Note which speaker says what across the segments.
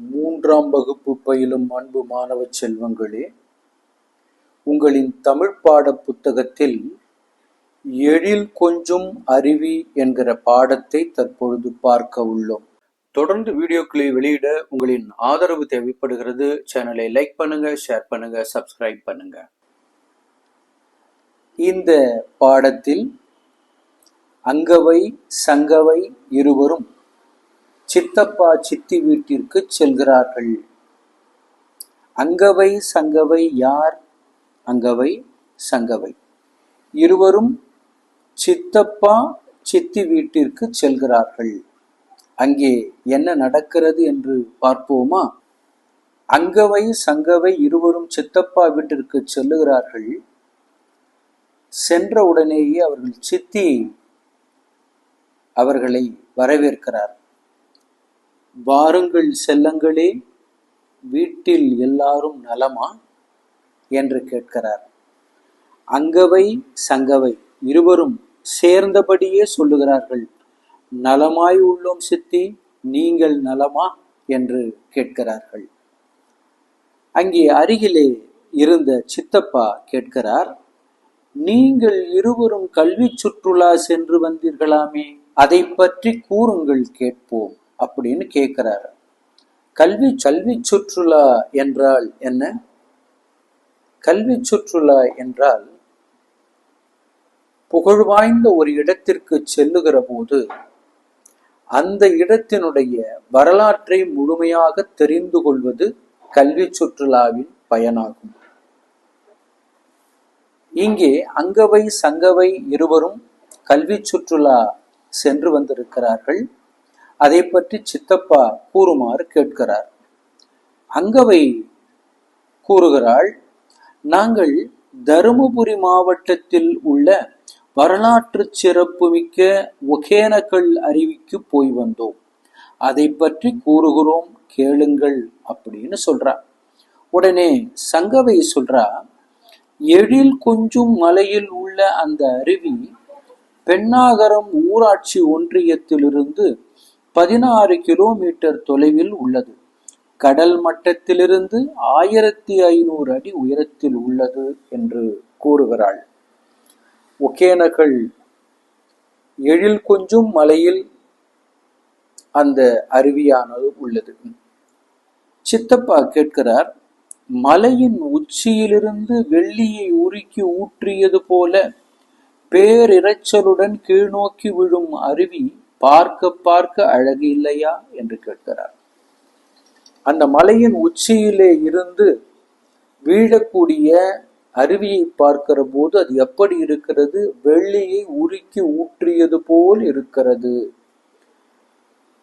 Speaker 1: மூன்றாம் வகுப்பு பயிலும் அன்பு மாணவ செல்வங்களே உங்களின் தமிழ் பாட புத்தகத்தில் எழில் கொஞ்சும் அருவி என்கிற பாடத்தை தற்பொழுது பார்க்க உள்ளோம். தொடர்ந்து வீடியோக்களை வெளியிட உங்களின் ஆதரவு தேவைப்படுகிறது. சேனலை லைக் பண்ணுங்க ஷேர் பண்ணுங்க சப்ஸ்கிரைப் பண்ணுங்க. இந்த பாடத்தில் அங்கவை சங்கவை இருவரும் சித்தப்பா சித்தி வீட்டிற்கு செல்கிறார்கள். அங்கவை சங்கவை யார்? அங்கவை சங்கவை. இருவரும் சித்தப்பா சித்தி வீட்டிற்கு செல்கிறார்கள். அங்கே என்ன நடக்கிறது என்று பார்ப்போமா? அங்கவை சங்கவை இருவரும் சித்தப்பா வீட்டிற்கு செல்லுகிறார்கள். சென்ற உடனேயே அவர்கள் சித்தி அவர்களை வரவேற்கிறார். வாருங்கள் செல்லங்களே வீட்டில் எல்லாரும் நலமா? என்று கேட்கிறார். அங்கவை சங்கவை இருவரும் சேர்ந்தபடியே சொல்லுகிறார்கள். நலமாய் உள்ளோம் சித்தி நீங்கள் நலமா? என்று கேட்கிறார்கள். அங்கே அருகிலே இருந்த சித்தப்பா கேட்கிறார் நீங்கள் இருவரும் கல்வி சுற்றுலா சென்று வந்தீர்களாமே அதை பற்றி கூறுங்கள் கேட்போம். அப்படின்னு கேட்கிறார் கல்வி கல்வி சுற்றுலா என்றால் என்ன? கல்வி சுற்றுலா என்றால் புகழ்வாய்ந்த ஒரு இடத்திற்கு செல்லுகிற போது அந்த இடத்தினுடைய வரலாற்றை முழுமையாக தெரிந்து கொள்வது கல்வி சுற்றுலாவின் பயனாகும். இங்கே அங்கவை சங்கவை இருவரும் கல்வி சுற்றுலா சென்று வந்திருக்கிறார்கள். அதை பற்றி சித்தப்பா கூறுமாறு கேட்கிறார். அங்கவை கூறுகிறாள் நாங்கள் தருமபுரி மாவட்டத்தில் உள்ள வரலாற்று சிறப்புமிக்க ஒகேனக்கல் அருவிக்கு போய் வந்தோம். அதை பற்றி கூறுகிறோம் கேளுங்கள் அப்படின்னு சொல்றா உடனே சங்கவை சொல்றா எழில் கொஞ்சும் மலையில் உள்ள அந்த அருவி பெண்ணாகரம் ஊராட்சி ஒன்றியத்திலிருந்து பதினாறு கிலோமீட்டர் தொலைவில் உள்ளது. கடல் மட்டத்திலிருந்து ஆயிரத்தி ஐநூறு அடி உயரத்தில் உள்ளது என்று கூறுகிறாள். ஒகேனக்கல் எழில் கொஞ்சம் மலையில் அந்த அருவியானது உள்ளது. சித்தப்பா கேட்கிறார் மலையின் உச்சியிலிருந்து வெள்ளியை உருக்கி ஊற்றியது போல பேரிரைச்சலுடன் கீழ்நோக்கி விழும் அருவி பார்க்க பார்க்க அழகு இல்லையா? என்று கேட்கிறார். அந்த மலையின் உச்சியிலே இருந்து வீழக்கூடிய அருவியை பார்க்கிற போது அது எப்படி இருக்கிறது? வெள்ளியை உருக்கி ஊற்றியது போல் இருக்கிறது.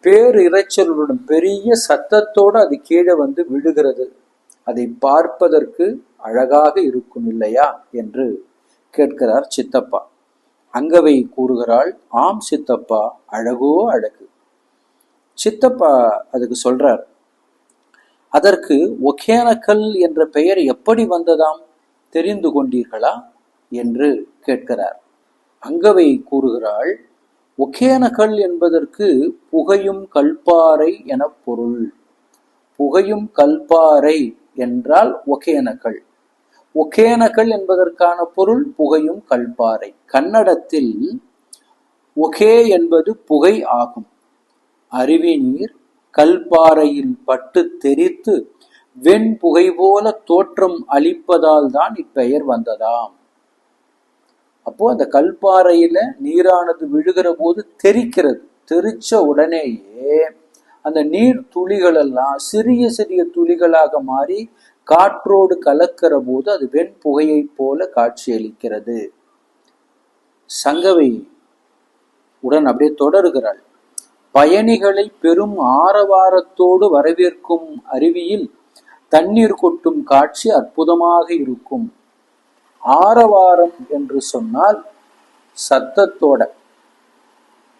Speaker 1: பேர் இறைச்சலுடன் பெரிய சத்தத்தோடு அது கீழே வந்து விழுகிறது. அதை பார்ப்பதற்கு அழகாக இருக்கும் இல்லையா? என்று கேட்கிறார் சித்தப்பா. அங்கவை கூறுகிறாள் ஆம் சித்தப்பா அழகோ அழகு. சித்தப்பா அதுக்கு சொல்றார் அதற்கு ஒகேனக்கல் என்ற பெயர் எப்படி வந்ததாம்? தெரிந்து கொண்டீர்களா? என்று கேட்கிறார். அங்கவை கூறுகிறாள் ஒகேனக்கல் என்பதற்கு புகையும் கல்பாறை என பொருள். புகையும் கல்பாறை என்றால் ஒகேனக்கல். ஒகேனக்கல் என்பதற்கான பொருள் புகையும் கல்பாறை. கன்னடத்தில் ஒகே என்பது புகை ஆகும். அருவி நீர் கல்பாறையில் பட்டு தெரித்து வெண் புகை போல தோற்றம் அளிப்பதால் தான் இப்பெயர் வந்ததாம். அப்போ அந்த கல்பாறையில நீரானது விழுகிற போது தெரிக்கிறது. தெரிச்ச உடனேயே அந்த நீர் துளிகள் எல்லாம் சிறிய சிறிய துளிகளாக மாறி காற்றோடு கலக்கிற போது அது வெண்புகையை போல காட்சியளிக்கிறது. சங்கவை உடன் அப்படியே தொடருகிறாள். பயணிகளை பெரும் ஆரவாரத்தோடு வரவேற்கும் அருவியில் தண்ணீர் கொட்டும் காட்சி அற்புதமாக இருக்கும். ஆரவாரம் என்று சொன்னால் சத்தத்தோட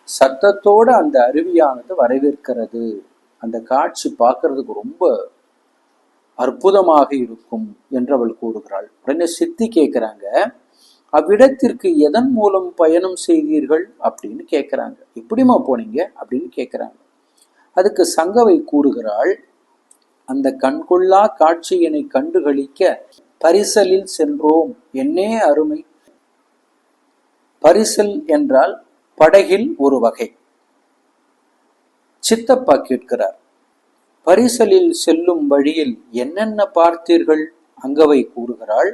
Speaker 1: சத்தத்தோட அந்த அருவியானது வரவேற்கிறது. அந்த காட்சி பார்க்கறதுக்கு ரொம்ப அற்புதமாக இருக்கும் என்று அவள் கூறுகிறாள். உடனே சித்தி கேட்கிறாங்க அவ்விடத்திற்கு எதன் மூலம் பயணம் செய்தீர்கள்? அப்படின்னு கேட்குறாங்க. எப்படிமா போனீங்க? அப்படின்னு கேட்குறாங்க. அதுக்கு சங்கவை கூறுகிறாள் அந்த கண்கொள்ளா காட்சியினை கண்டுகளிக்க பரிசலில் சென்றோம். என்னே அருமை. பரிசல் என்றால் படகில் ஒரு வகை. சித்தப்பா கேட்கிறார் பரிசலில் செல்லும் வழியில் என்னென்ன பார்த்தீர்கள்? அங்கவை கூறுகிறாள்.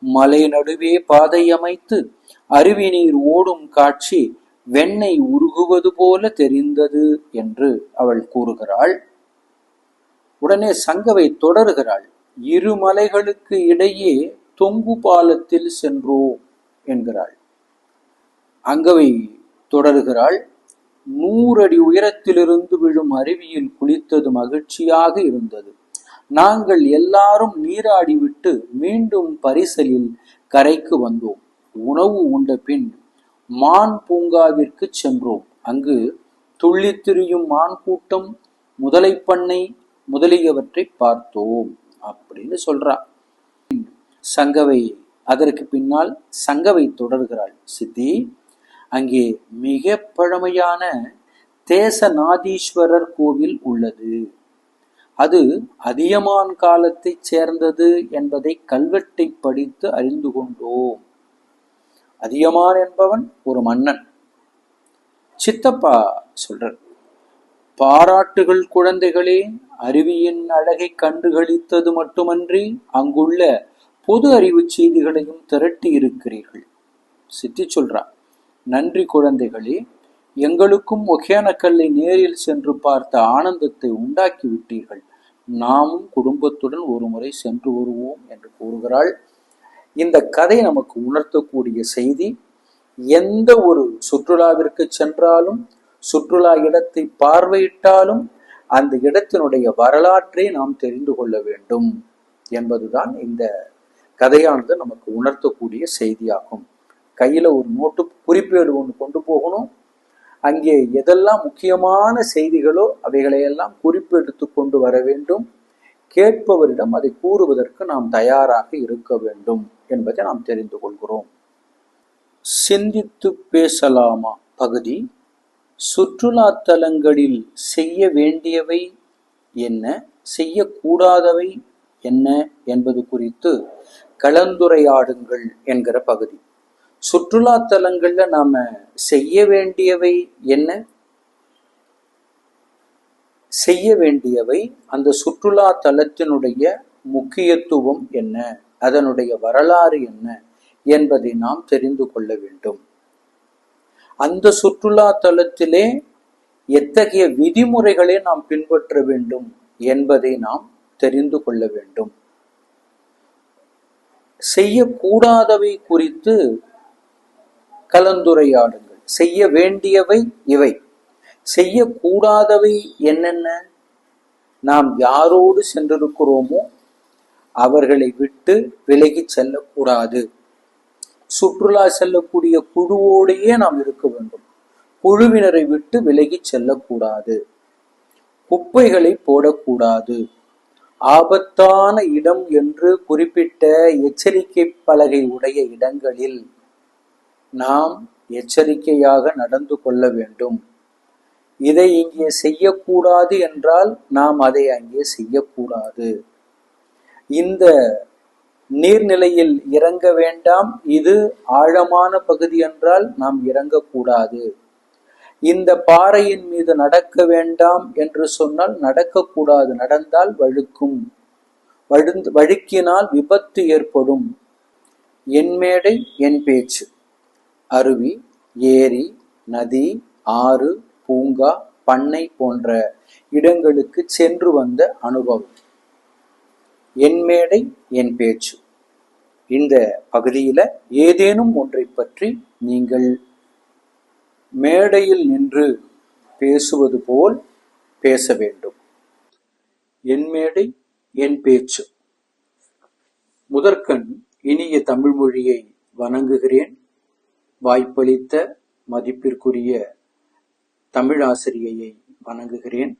Speaker 1: மலை நடுவே பாதை அமைத்து அருவி நீர் ஓடும் காட்சி வெண்ணெய் உருகுவது போல தெரிந்தது என்று அவள் கூறுகிறாள். உடனே சங்கவை தொடருகிறாள். இரு மலைகளுக்கு இடையே தொங்கு பாலத்தில் சென்றோம் என்கிறாள். அங்கவை தொடருகிறாள். நூறடி உயரத்திலிருந்து விழும் அருவியில் குளித்தது மகிழ்ச்சியாக இருந்தது. நாங்கள் எல்லாரும் நீராடிவிட்டு மீண்டும் பரிசலில் கரைக்கு வந்தோம். உணவு உண்ட பின் மான் பூங்காவிற்கு சென்றோம். அங்கு துள்ளித்திரியும் மான் கூட்டம் முதலை பண்ணை முதலியவற்றை பார்த்தோம் அப்படின்னு சொல்றா. சங்கவை அதற்கு பின்னால் சங்கவை தொடர்கிறாள். சித்தி அங்கே மிக பழமையான தேசநாதீஸ்வரர் கோவில் உள்ளது. அது அதியமான் காலத்தைச் சேர்ந்தது என்பதை கல்வெட்டை படித்து அறிந்து கொண்டோம். அதியமான் என்பவன் ஒரு மன்னன். சித்தப்பா சொல்றார் பாராட்டுகள் குழந்தைகளே அருவியின் அழகை கண்டுகளித்தது மட்டுமன்றி அங்குள்ள பொது அறிவு செய்திகளையும் திரட்டி இருக்கிறீர்கள். சித்தி சொல்றான் நன்றி குழந்தைகளே எங்களுக்கும் ஒகேனக்கல்லை நேரில் சென்று பார்த்த ஆனந்தத்தை உண்டாக்கி விட்டீர்கள். நாமும் குடும்பத்துடன் ஒரு முறை சென்று வருவோம் என்று கூறுகிறாள். இந்த கதை நமக்கு உணர்த்தக்கூடிய செய்தி எந்த ஒரு சுற்றுலாவிற்கு சென்றாலும் சுற்றுலா இடத்தை பார்வையிட்டாலும் அந்த இடத்தினுடைய வரலாற்றை நாம் தெரிந்து கொள்ள வேண்டும் என்பதுதான் இந்த கதையானது நமக்கு உணர்த்தக்கூடிய செய்தியாகும். கையில் ஒரு நோட்டு குறிப்பேடு ஒன்று கொண்டு போகணும். அங்கே எதெல்லாம் முக்கியமான செய்திகளோ அவைகளையெல்லாம் குறிப்பெடுத்து கொண்டு வர வேண்டும். கேட்பவரிடம் அதை கூறுவதற்கு நாம் தயாராக இருக்க வேண்டும் என்பதை நாம் தெரிந்து கொள்கிறோம். சிந்தித்து பேசலாமா? பகுதி. சுற்றுலா தலங்களில் செய்ய வேண்டியவை என்ன? செய்யக்கூடாதவை என்ன என்பது குறித்து கலந்துரையாடுங்கள் என்கிற பகுதி. சுற்றுலா தலங்கள்ல நாம செய்ய வேண்டியவை என்ன? செய்ய வேண்டியவை அந்த சுற்றுலா தலத்தினுடைய முக்கியத்துவம் என்ன? அதனுடைய வரலாறு என்ன? என்பதை நாம் தெரிந்து கொள்ள வேண்டும். அந்த சுற்றுலா தலத்திலே எத்தகைய விதிமுறைகளை நாம் பின்பற்ற வேண்டும் என்பதை நாம் தெரிந்து கொள்ள வேண்டும். செய்யக்கூடாதவை குறித்து கலந்துரையாடுங்கள். செய்ய வேண்டியவை இவை. செய்யக்கூடாதவை என்னென்ன? நாம் யாரோடு சென்றிருக்கிறோமோ அவர்களை விட்டு விலகி செல்லக்கூடாது. சுற்றுலா செல்லக்கூடிய குழுவோடையே நாம் இருக்க வேண்டும். குழுவினரை விட்டு விலகி செல்லக்கூடாது. குப்பைகளை போடக்கூடாது. ஆபத்தான இடம் என்று குறிப்பிட்ட எச்சரிக்கை பலகை உடைய இடங்களில் நாம் எச்சரிக்கையாக நடந்து கொள்ள வேண்டும். இதை இங்கே செய்யக்கூடாது என்றால் நாம் அதை அங்கே செய்யக்கூடாது. இந்த நீர்நிலையில் இறங்க வேண்டாம். இது ஆழமான பகுதி என்றால் நாம் இறங்கக்கூடாது. இந்த பாறையின் மீது நடக்க வேண்டாம் என்று சொன்னால் நடக்கக்கூடாது. நடந்தால் வழுக்கும். வழுந்து வழுக்கினால் விபத்து ஏற்படும். என் மேடை என் பேச்சு. அருவி ஏரி நதி ஆறு பூங்கா பண்ணை போன்ற இடங்களுக்கு சென்று வந்த அனுபவம். என் மேடை என் பேச்சு. இந்த பகுதியில ஏதேனும் ஒன்றை பற்றி நீங்கள் மேடையில் நின்று பேசுவது போல் பேச வேண்டும். என் மேடை என் பேச்சு. முதற்கண் இனிய தமிழ் மொழியை வணங்குகிறேன். வாய்ப்பளித்த மதிப்பிற்குரிய தமிழாசிரியையை வணங்குகிறேன்.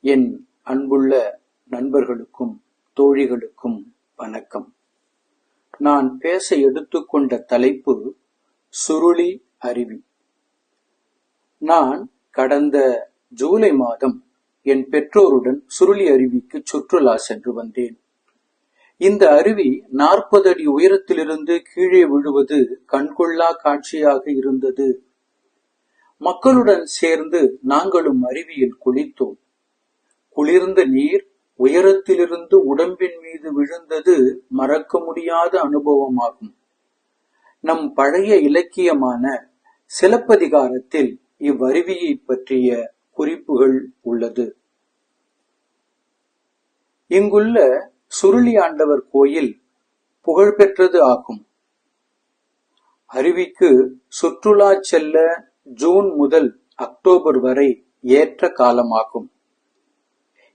Speaker 1: என் அன்புள்ள நண்பர்களுக்கும் தோழிகளுக்கும் வணக்கம். நான் பேச எடுத்துக்கொண்ட தலைப்பு சுருளி அருவி. நான் கடந்த ஜூலை மாதம் என் பெற்றோருடன் சுருளி அருவிக்கு சுற்றுலா சென்று வந்தேன். இந்த அருவி நாற்பது அடி உயரத்திலிருந்து கீழே விழுவது கண்கொள்ளா காட்சியாக இருந்தது. மக்களுடன் சேர்ந்து நாங்களும் அருவியில் குளித்தோம். குளிர்ந்த நீர் உயரத்திலிருந்து உடம்பின் மீது விழுந்தது மறக்க முடியாத அனுபவமாகும். நம் பழைய இலக்கியமான சிலப்பதிகாரத்தில் இவ்வருவியை பற்றிய குறிப்புகள் உள்ளது. இங்குள்ள சுருளி ஆண்டவர் கோயில் புகழ்பெற்றது ஆகும். அருவிக்கு சுற்றுலா செல்ல ஜூன் முதல் அக்டோபர் வரை ஏற்ற காலமாகும்.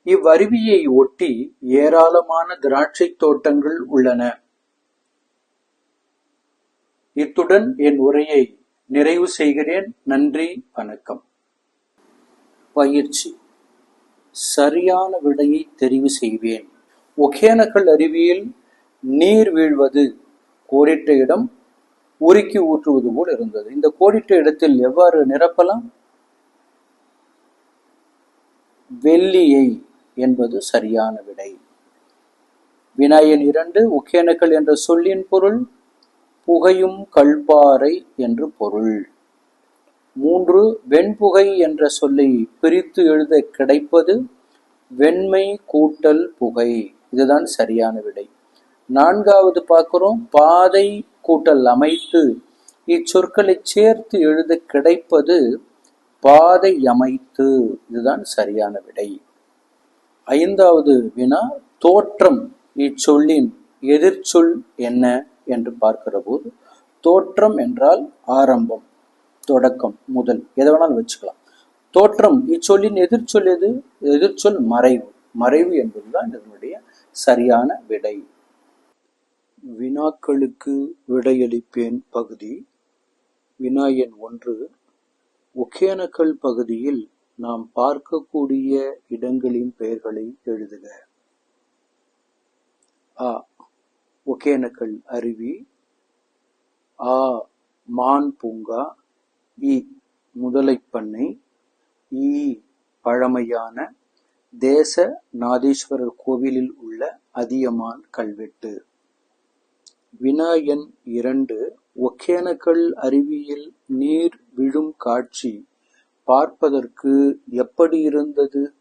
Speaker 1: இவ்வருவியை ஒட்டி ஏராளமான திராட்சை தோட்டங்கள் உள்ளன. இத்துடன் என் உரையை நிறைவு செய்கிறேன். நன்றி வணக்கம். பயிற்சி. சரியான விடையை தெரிவு செய்வேன். ஒகேனக்கல் அருவியில் நீர் வீழ்வது கோடிட்ட இடம் உருக்கி ஊற்றுவது போல் இருந்தது. இந்த கோடிட்ட இடத்தில் எவ்வாறு நிரப்பலாம்? வெள்ளியை என்பது சரியான விடை. வினாயன் இரண்டு ஒகேனக்கல் என்ற சொல்லின் பொருள் புகையும் கல்பாறை என்று பொருள். மூன்று வெண்புகை என்ற சொல்லை பிரித்து எழுத கிடைப்பது வெண்மை கூட்டல் புகை. இதுதான் சரியான விடை. நான்காவது பார்க்கிறோம் பாதை கூட்டல் அமைத்து இச்சொற்களை சேர்த்து எழுத கிடைப்பது பாதை அமைத்து. இதுதான் சரியான விடை. ஐந்தாவது வினா தோற்றம் இச்சொல்லின் எதிர்ச்சொல் என்ன என்று பார்க்கிற போது தோற்றம் என்றால் ஆரம்பம் தொடக்கம் முதல் எதை வேணாலும் வச்சுக்கலாம். தோற்றம் இச்சொல்லின் எதிர்ச்சொல் எது? எதிர்ச்சொல் மறைவு. மறைவு என்பதுதான் இதனுடைய சரியான விடை. வினாக்களுக்கு விடையளிப்பேன் பகுதி. வினா எண் ஒன்று. ஒகேனக்கல் பகுதியில் நாம் பார்க்கக்கூடிய இடங்களின் பெயர்களை எழுதுக. ஆ. ஒகேனக்கல் அருவி. ஆ. மான் பூங்கா. இ. முதலைப்பண்ணை. இ. பழமையான தேச நாதீஸ்வரர் கோவிலில் உள்ள அதியமான் கல்வெட்டு. வினா எண் இரண்டு ஒகேனக்கல் அருவியில் நீர் விழும் காட்சி பார்ப்பதற்கு எப்படி இருந்தது?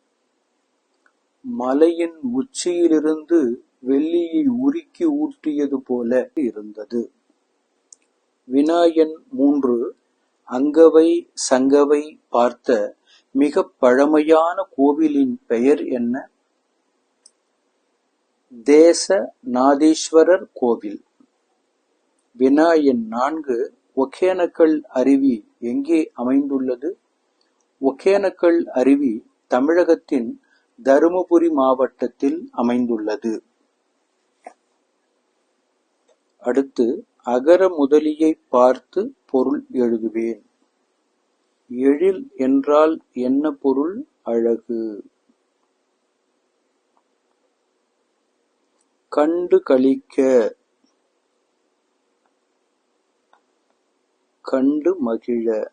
Speaker 1: மலையின் உச்சியிலிருந்து வெள்ளியை உருக்கி ஊற்றியது போல இருந்தது. வினாயன் மூன்று அங்கவை சங்கவை பார்த்த மிக பழமையான கோவிலின் பெயர் என்ன? தேச நாதீஸ்வரர் கோவில். வினா எண் நான்கு ஒகேனக்கல் அருவி எங்கே அமைந்துள்ளது? ஒகேனக்கல் அருவி தமிழகத்தின் தருமபுரி மாவட்டத்தில் அமைந்துள்ளது. அடுத்து அகர முதலியை பார்த்து பொருள் எழுதுவேன். எழில் என்றால் என்ன பொருள் அழகு? கண்டு களிக்க கண்டு மகிழ.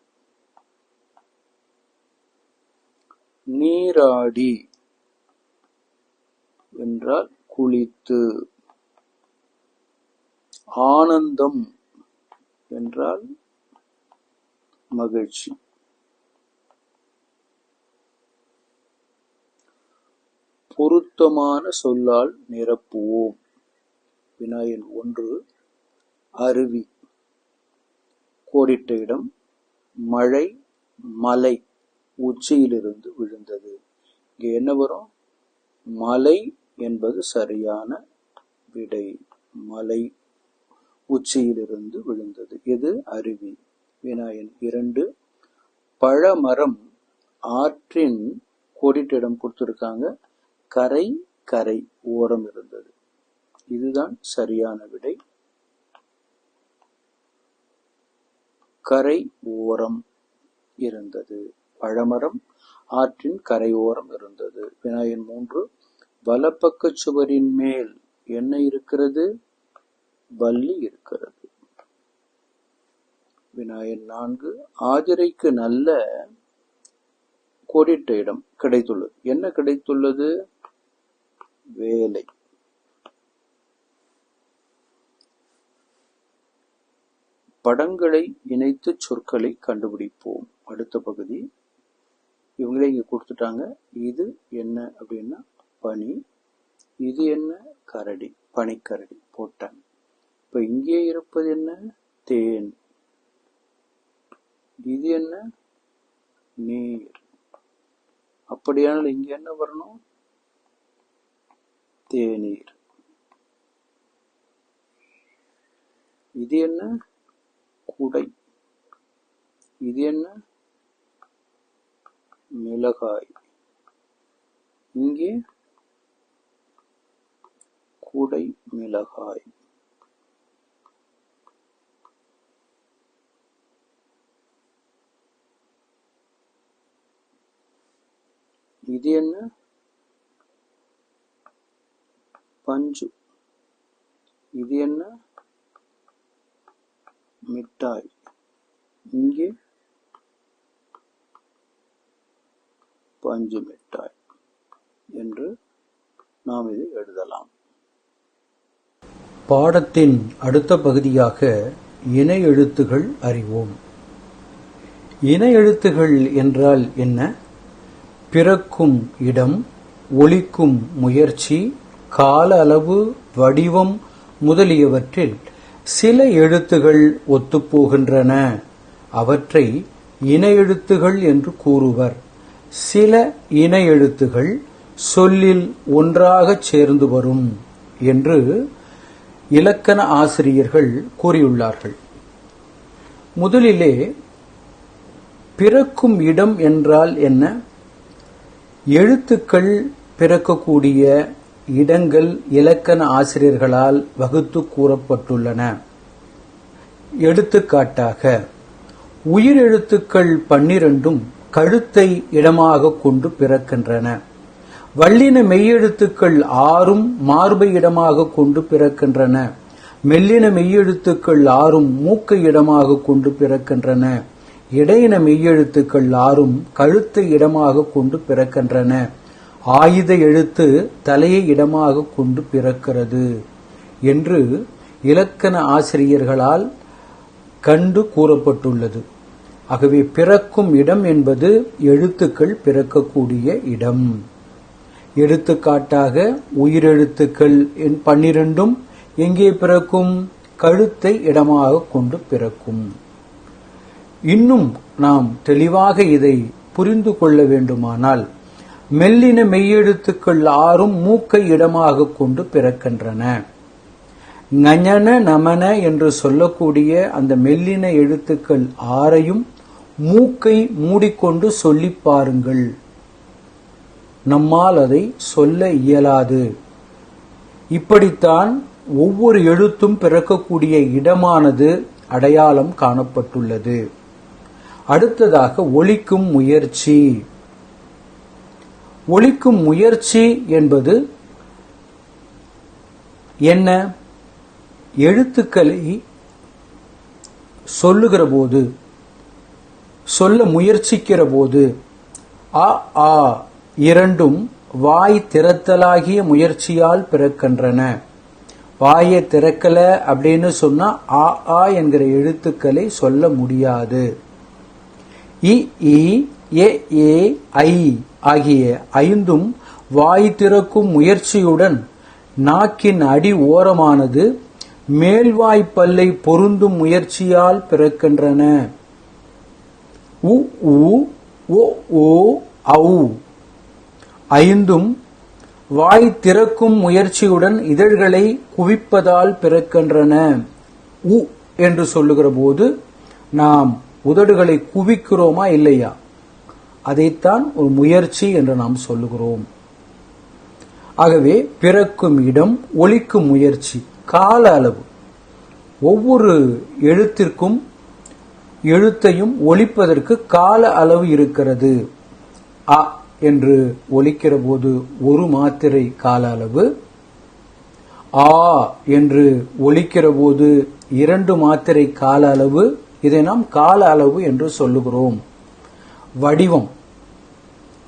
Speaker 1: நீராடி என்றால் குளித்து. ஆனந்தம் என்றால் மகிழ்ச்சி. பொருத்தமான சொல்லால் நிரப்புவோம். வினாயன் ஒன்று அருவி. கோடிட்ட இடம் மழை மலை. உச்சியிலிருந்து விழுந்தது. இங்கே என்ன வரும்? மலை என்பது சரியான விடை. மலை உச்சியிலிருந்து விழுந்தது. இது அருவி. வினாயன் இரண்டு பழமரம் ஆற்றின் கோடிட்ட இடம் கொடுத்துருக்காங்க. கரை கரை ஓரம் இருந்தது. இதுதான் சரியான விடை. கரை ஓரம் இருந்தது. பழமரம் ஆற்றின் கரையோரம் இருந்தது. வினாயன் மூன்று வலப்பக்க சுவரின் மேல் என்ன இருக்கிறது? வள்ளி இருக்கிறது. வினாயன் நான்கு ஆதிரைக்கு நல்ல கோடிட்ட இடம் கிடைத்துள்ளது. என்ன கிடைத்துள்ளது? வேலை. படங்களை இணைத்து சொற்களை கண்டுபிடிப்போம். அடுத்த பகுதி. இவங்களே இங்க கொடுத்துட்டாங்க. இது என்ன அப்படின்னா பனி. இது என்ன கரடி. பனிக்கரடி போட்டாங்க. இப்ப இங்கே இருப்பது என்ன? தேன். இது என்ன? நீர். அப்படியானால் இங்க என்ன வரணும்? தேநீர் இது என்ன? குடை. இது என்ன? மிளகாய். இங்கே குடை மிளகாய். இது என்ன? பஞ்சு. இது என்ன? மிட்டாய். இங்கே பஞ்சு மிட்டாய் என்று நாம் இதை எழுதலாம். பாடத்தின் அடுத்த பகுதியாக இணை எழுத்துகள் அறிவோம். இணை எழுத்துகள் என்றால் என்ன? பிறக்கும் இடம் ஒலிக்கும் முயற்சி கால அளவு வடிவம் முதலியவற்றில் சில எழுத்துகள் ஒத்துப்போகின்றன அவற்றை இன எழுத்துகள் என்று கூறுவர். சில இன எழுத்துகள் சொல்லில் ஒன்றாகச் சேர்ந்து வரும் என்று இலக்கண ஆசிரியர்கள் கூறியுள்ளார்கள். முதலிலே பிறக்கும் இடம் என்றால் என்ன? எழுத்துக்கள் பிறக்கக்கூடிய இடங்கள் இலக்கண ஆசிரியர்களால் வகுத்து கூறப்பட்டுள்ளன. எடுத்துக்காட்டாக உயிரெழுத்துக்கள் பன்னிரண்டும் கழுத்தை இடமாக கொண்டு பிறக்கின்றன. வல்லின மெய்யெழுத்துக்கள் ஆறும் மார்பை இடமாக கொண்டு பிறக்கின்றன. மெல்லின மெய்யெழுத்துக்கள் ஆறும் மூக்கை இடமாக கொண்டு பிறக்கின்றன. இடையின மெய்யெழுத்துக்கள் ஆறும் கழுத்தை இடமாக கொண்டு பிறக்கின்றன. ஆயுத எழுத்து தலையை இடமாக கொண்டு பிறக்கிறது என்று இலக்கண ஆசிரியர்களால் கண்டு கூறப்பட்டுள்ளது. ஆகவே பிறக்கும் இடம் என்பது எழுத்துக்கள் பிறக்கக்கூடிய இடம். எடுத்துக்காட்டாக உயிரெழுத்துக்கள் பன்னிரண்டும் எங்கே பிறக்கும்? கழுத்தை இடமாக கொண்டு பிறக்கும். இன்னும் நாம் தெளிவாக இதை புரிந்து கொள்ள வேண்டுமானால் மெல்லின மெய்யெழுத்துக்கள் ஆறும் மூக்கை இடமாக கொண்டு பிறக்கின்றன. ஞன நமன என்று சொல்லக்கூடிய அந்த மெல்லின எழுத்துக்கள் ஆறையும் மூக்கை மூடிக்கொண்டு சொல்லி பாருங்கள். நம்மால் அதை சொல்ல இயலாது. இப்படித்தான் ஒவ்வொரு எழுத்தும் பிறக்கக்கூடிய இடமானது அடையாளம் காணப்பட்டுள்ளது. அடுத்ததாக ஒழிக்கும் முயற்சி. ஒழிக்கும் முயற்சி என்பது என்ன? எழுத்துக்களை சொல்லுகிற போது சொல்ல முயற்சிக்கிற போது அ ஆ இரண்டும் வாய் திறத்தலாகிய முயற்சியால் பிறக்கின்றன. வாயை திறக்கல அப்படின்னு சொன்னா ஆ ஆ என்கிற எழுத்துக்களை சொல்ல முடியாது. இ இ ஏ ஏ ஐ ஆகிய ஐந்தும் வாய் திறக்கும் முயற்சியுடன் நாக்கின் அடி ஓரமானது மேல்வாய்ப்பல்லை பொருந்தும் முயற்சியால் பிறக்கின்றன. உ உ ஓ அவு ஐந்தும் வாய் திறக்கும் முயற்சியுடன் இதழ்களை குவிப்பதால் பிறக்கின்றன. உ என்று சொல்லுகிற போது நாம் உதடுகளை குவிக்கிறோமா இல்லையா? அதைத்தான் ஒரு முயற்சி என்று நாம் சொல்லுகிறோம். ஆகவே பிறக்கும் இடம் ஒலிக்கும் முயற்சி கால அளவு. ஒவ்வொரு எழுத்திற்கும் எழுத்தையும் ஒழிப்பதற்கு கால அளவு இருக்கிறது. அ என்று ஒலிக்கிற போது ஒரு மாத்திரை கால அளவு. ஆ என்று ஒலிக்கிற போது இரண்டு மாத்திரை கால அளவு. இதை நாம் கால அளவு என்று சொல்லுகிறோம். வடிவம்.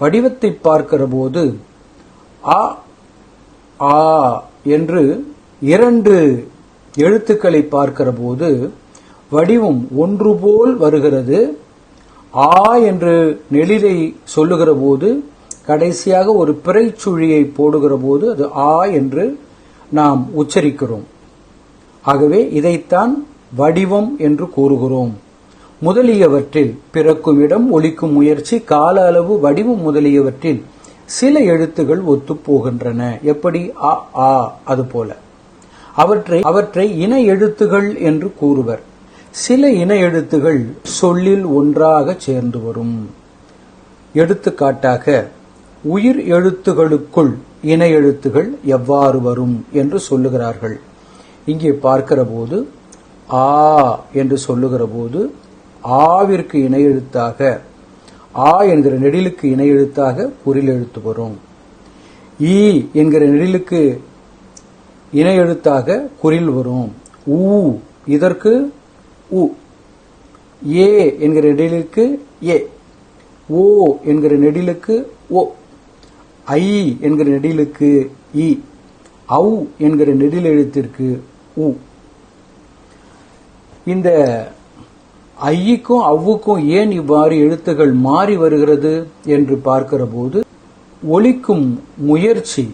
Speaker 1: வடிவத்தை பார்க்கிற போது ஆ என்று இரண்டு எழுத்துக்களை பார்க்கிற போது வடிவம் ஒன்று போல் வருகிறது. ஆ என்று நெளிலை சொல்லுகிற போது கடைசியாக ஒரு பிறைச்சுழியை போடுகிற போது அது ஆ என்று நாம் உச்சரிக்கிறோம். ஆகவே இதைத்தான் வடிவம் என்று கூறுகிறோம். முதலியவற்றில் பிறக்கும் இடம் ஒழிக்கும் முயற்சி கால அளவு வடிவம் முதலியவற்றில் சில எழுத்துகள் ஒத்துப்போகின்றன எப்படி? அ ஆ அது போல அவற்றை அவற்றை இன எழுத்துகள் என்று கூறுவர். சில இன எழுத்துகள் சொல்லில் ஒன்றாக சேர்ந்து வரும். எடுத்துக்காட்டாக உயிர் எழுத்துகளுக்குள் இன எழுத்துகள் எவ்வாறு வரும் என்று சொல்லுகிறார்கள். இங்கே பார்க்கிற போது ஆ என்று சொல்லுகிற போது ஆவிற்கு இணையெழுத்தாக ஆ என்கிற நெடிலுக்கு இணையெழுத்தாக குரில் எழுத்து வரும். ஈ என்கிற நெடிலுக்கு இணையெழுத்தாக குரில் குறில் வரும். ஊ இதற்கு உ. ஏ என்கிற நெடிலுக்கு ஏ. ஓ என்கிற நெடிலுக்கு ஓ. ஐ என்கிற நெடிலுக்கு இ. ஔ என்கிற நெடில் எழுத்திற்கு உ. இந்த ஐயுக்கும் அவ்வுக்கும் ஏன் இவ்வாறு எழுத்துகள் மாறி வருகிறது என்று பார்க்கிற போது ஒலிக்கும் முயற்சி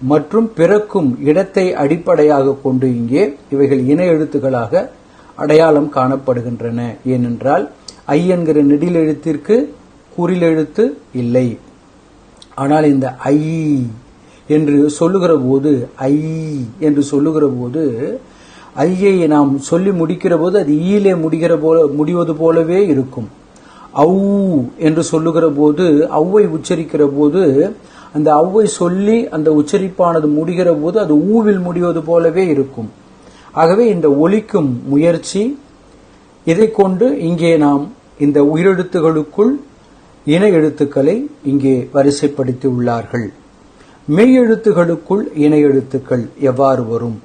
Speaker 1: மற்றும் பிறக்கும் இடத்தை அடிப்படையாக கொண்டு இங்கே இவைகள் இன எழுத்துக்களாக அடையாளம் காணப்படுகின்றன. ஏனென்றால் ஐ என்கிற நெடில் எழுத்திற்கு குறில் எழுத்து இல்லை. ஆனால் இந்த ஐ என்று சொல்லுகிற போது ஐ என்று சொல்லுகிற போது ஐயை நாம் சொல்லி முடிக்கிற போது அது ஈலே முடிகிற போல முடிவது போலவே இருக்கும். ஔ என்று சொல்லுகிற போது ஔவை உச்சரிக்கிற போது அந்த ஔவை சொல்லி அந்த உச்சரிப்பானது முடிகிற போது அது ஊவில் முடிவது போலவே இருக்கும். ஆகவே இந்த ஒலிக்கும் முயற்சி இதை கொண்டு இங்கே நாம் இந்த உயிரெழுத்துகளுக்குள் இன எழுத்துக்களை இங்கே வரிசைப்படுத்தி உள்ளார்கள். மெய் எழுத்துகளுக்குள் இன எழுத்துக்கள் எவ்வாறு வரும்?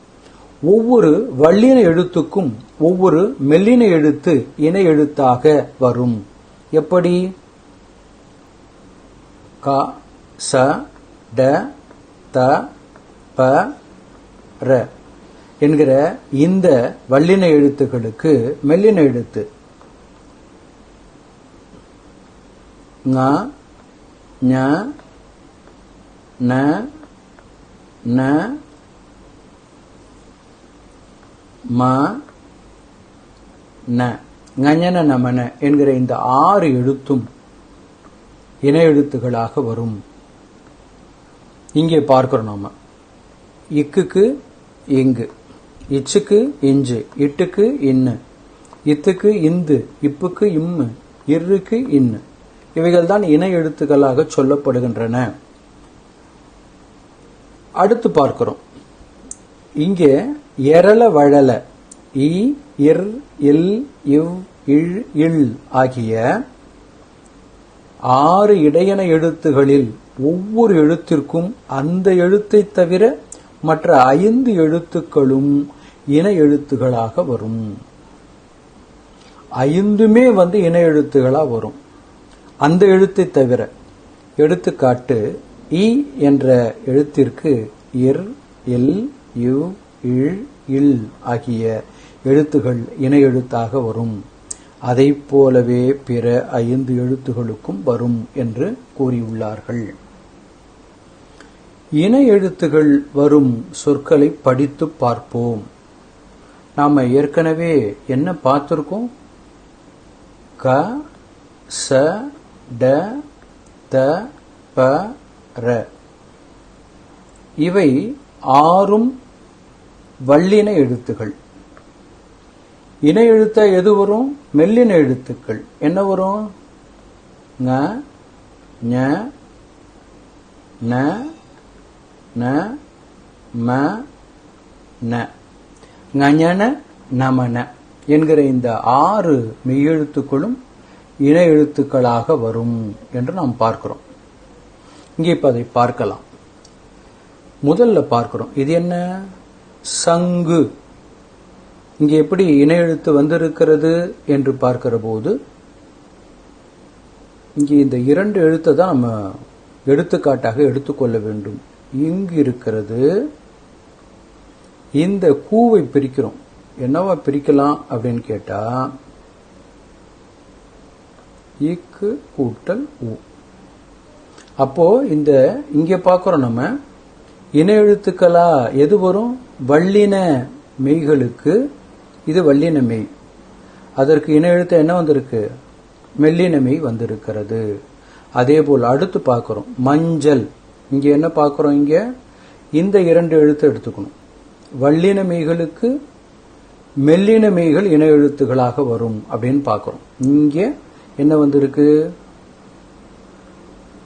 Speaker 1: ஒவ்வொரு வல்லின எழுத்துக்கும் ஒவ்வொரு மெல்லின எழுத்து இன எழுத்தாக வரும். எப்படி? க ச ட த ப ர என்கிற இந்த வல்லின எழுத்துக்களுக்கு மெல்லின எழுத்து. ங ஞ ந ந மா ந. ஞன நமன என்கிற இந்த ஆறு எழுத்தும் இன எழுத்துகளாக வரும். இங்கே பார்க்கிறோம் நாம. இக்குக்கு இங்கு இச்சுக்கு இஞ்சு இட்டுக்கு இன்னு இத்துக்கு இந்து இப்புக்கு இம்மு இருக்கு இன்னு. இவைகள் தான் இன எழுத்துக்களாக சொல்லப்படுகின்றன. அடுத்து பார்க்கிறோம். இங்கே எரள வழல. இ இர் இல் இவ் இழ் இல் ஆகிய ஆறு இடையன எழுத்துகளில் ஒவ்வொரு எழுத்திற்கும் அந்த எழுத்தை தவிர மற்ற ஐந்து எழுத்துக்களும் இன எழுத்துகளாக வரும். ஐந்துமே வந்து இன எழுத்துகளாக வரும். அந்த எழுத்தை தவிர எடுத்துக்காட்டு இ என்ற எழுத்திற்கு இர் இல் யு இழ் இல் ஆகிய எழுத்துகள் இணை எழுத்தாக வரும். அதை போலவே பிற ஐந்து எழுத்துகளுக்கும் வரும் என்று கூறியுள்ளார்கள். இணை எழுத்துகள் வரும் சொற்களை படித்து பார்ப்போம். நாம ஏற்கனவே என்ன பார்த்திருக்கோம்? க ச ட த ப ர. இவை ஆறும் வல்லின எழுத்துகள் இன எழுத்த எது வரும்? மெல்லின எழுத்துக்கள். என்ன வரும்? ங ஞ ந ந ம ந. ஞன நமன என்கிற இந்த ஆறு மெய்யெழுத்துக்களும் இன எழுத்துக்களாக வரும் என்று நாம் பார்க்கிறோம். இங்கே இப்போ அதை பார்க்கலாம். முதல்ல பார்க்கிறோம். இது என்ன? சங்கு. இங்கே எப்படி இன எழுத்து வந்திருக்கிறது என்று பார்க்கிற போது இங்கே இந்த இரண்டு எழுத்தை தான் நம்ம எடுத்துக்காட்டாக எடுத்துக்கொள்ள வேண்டும். இங்கு இருக்கிறது இந்த கூவை பிரிக்கிறோம். என்னவா பிரிக்கலாம் அப்படின்னு கேட்டா இக்கு கூட்டல் ஊ அப்போ இந்த இங்க பார்க்கிறோம் நம்ம இன எழுத்துக்களா எது வரும்? வள்ளின மெய்களுக்கு இது வள்ளின மெய். அதற்கு இன எழுத்து என்ன வந்திருக்கு? மெல்லின மெய் வந்திருக்கிறது. அதே போல் அடுத்து பார்க்குறோம். மஞ்சள். இங்கே என்ன பார்க்குறோம் இங்கே? இந்த இரண்டு எழுத்து எடுத்துக்கணும். வள்ளின மெய்களுக்கு மெல்லின மெய்கள் இன எழுத்துகளாக வரும் அப்படின்னு பார்க்குறோம். இங்கே என்ன வந்திருக்கு?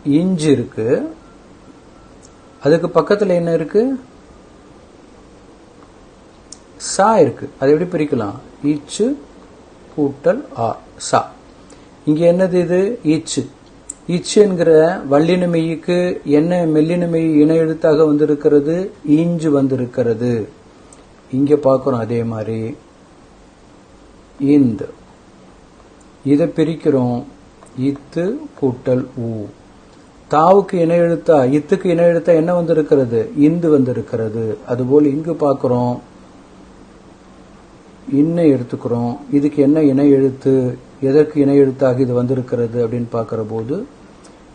Speaker 1: இஞ்சு இருக்குது அதுக்கு பக்கத்தில் என்ன இருக்கு? சா இருக்கு. அதை எப்படி பிரிக்கலாம்? ஈச்சு கூட்டல் ஆ சா. இங்க என்னது இது? ஈச்சு. ஈச்சு என்கிற வள்ளினமையுக்கு என்ன மெல்லினமை இணை இன எழுத்தாக வந்திருக்கிறது? ஈஞ்சு வந்திருக்கிறது. இங்க பார்க்கிறோம் அதே மாதிரி. இந்த இதை பிரிக்கிறோம். இத்து கூட்டல் ஊ. தாவுக்கு இணை எழுத்தா இத்துக்கு இணை எழுத்தா என்ன வந்திருக்கிறது? இந்து வந்திருக்கிறது. அதுபோல் இங்கு பார்க்கிறோம். இன்னை எடுத்துக்கிறோம். இதுக்கு என்ன இணை எழுத்து? எதற்கு இணை எழுத்தாக இது வந்திருக்கிறது அப்படின்னு பார்க்கிற போது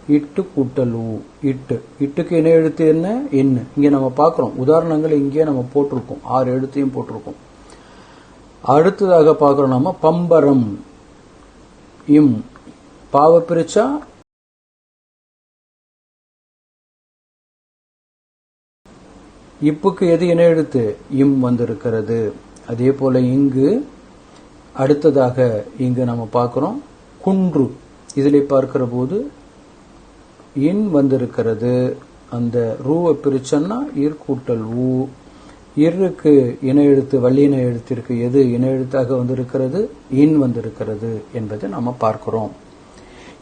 Speaker 1: இட்டு கூட்டல் ஊ. இட்டு. இட்டுக்கு இணை எழுத்து என்ன? இன்னு. இங்கே நம்ம பார்க்குறோம். உதாரணங்கள் இங்கே நம்ம போட்டிருக்கோம். ஆறு எழுத்தையும் போட்டிருக்கோம். அடுத்ததாக பார்க்குறோம் நம்ம பம்பரம். இம். பாவ பிரிச்சா இப்புக்கு எது இணை எழுத்து இம் வந்திருக்கிறது. அதே போல இங்கு அடுத்ததாக இங்கு நம்ம பார்க்குறோம் குன்று. இதில் பார்க்கிற போது இன் வந்திருக்கிறது. அந்த ரூவை பிரிச்சோன்னா ஈர்க்கூட்டல் ஊ. இருக்கு இணை எழுத்து வல்லின எழுத்திற்கு எது இணை எழுத்தாக வந்திருக்கிறது? இன் வந்திருக்கிறது என்பதை நாம் பார்க்கிறோம்.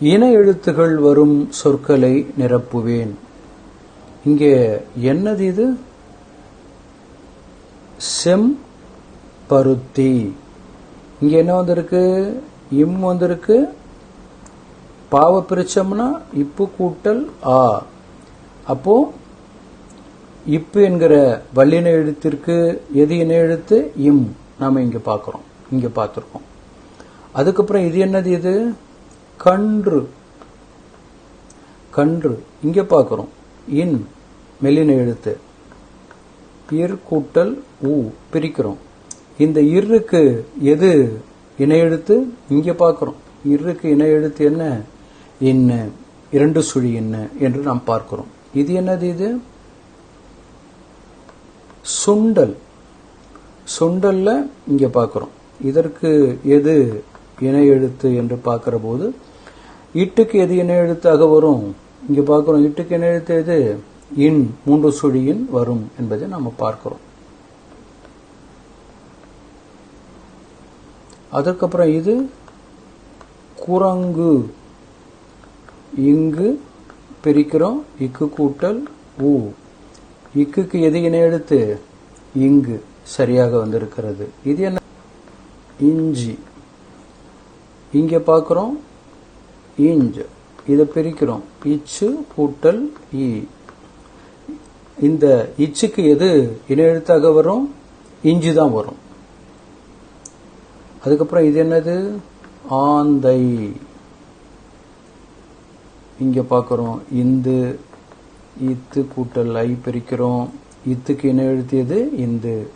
Speaker 1: இன எழுத்துகள் வரும் சொற்களை நிரப்புவேன். இங்கே என்னது இது? செம் பருத்தி. இங்க என்ன வந்திருக்கு? இம் வந்திருக்கு. பாவ பிரிச்சோம்னா இப்பு கூட்டல் ஆ. அப்போ இப்பு என்கிற வல்லின எழுத்திற்கு எது இன எழுத்து? இம். நாம இங்க பார்க்குறோம். இங்க பார்த்துருக்கோம். அதுக்கப்புறம் இது என்னது இது? கன்று. கன்று. இங்க பார்க்குறோம். இன் மெல்லின எழுத்து. இர் கூட்டல் ஊ பிரிக்கிறோம். இந்த இருக்கு எது? இணையெழுத்து இங்கே பார்க்குறோம். இருக்கு இணையெழுத்து என்ன? என்ன? இரண்டு சுழி என்ன? என்று நாம் பார்க்கிறோம். இது என்னது இது? சுண்டல். சுண்டல்ல இங்கே பார்க்குறோம். இதற்கு எது? இணையெழுத்து என்று பார்க்குற போது இட்டுக்கு எது இணையெழுத்தாக வரும்? இங்கே பார்க்குறோம். இட்டுக்கு இணையெழுத்து எது? இன் மூன்று சுழியில் வரும் என்பதை நாம் பார்க்கிறோம். அதற்கப்புறம் இது குரங்கு. இங்கு பிரிக்கிறோம். இக்கு கூட்டல் ஊ. இக்குக்கு எது இணை எழுத்து? இங்கு சரியாக வந்திருக்கிறது. இது என்ன? இஞ்சி. இங்கே பார்க்குறோம். இஞ்ச். இதை பிரிக்கிறோம். இச்சு கூட்டல் இ இந்த இச்சுக்கு எது இணையெழுத்தாக வரும்? இஞ்சி தான் வரும். அதுக்கப்புறம் இது என்னது? ஆந்தை. இங்க பார்க்குறோம். இந்து இத்து கூட்டல் ஐ பிரிக்கிறோம். இத்துக்கு இணை எழுத்தியது இந்து.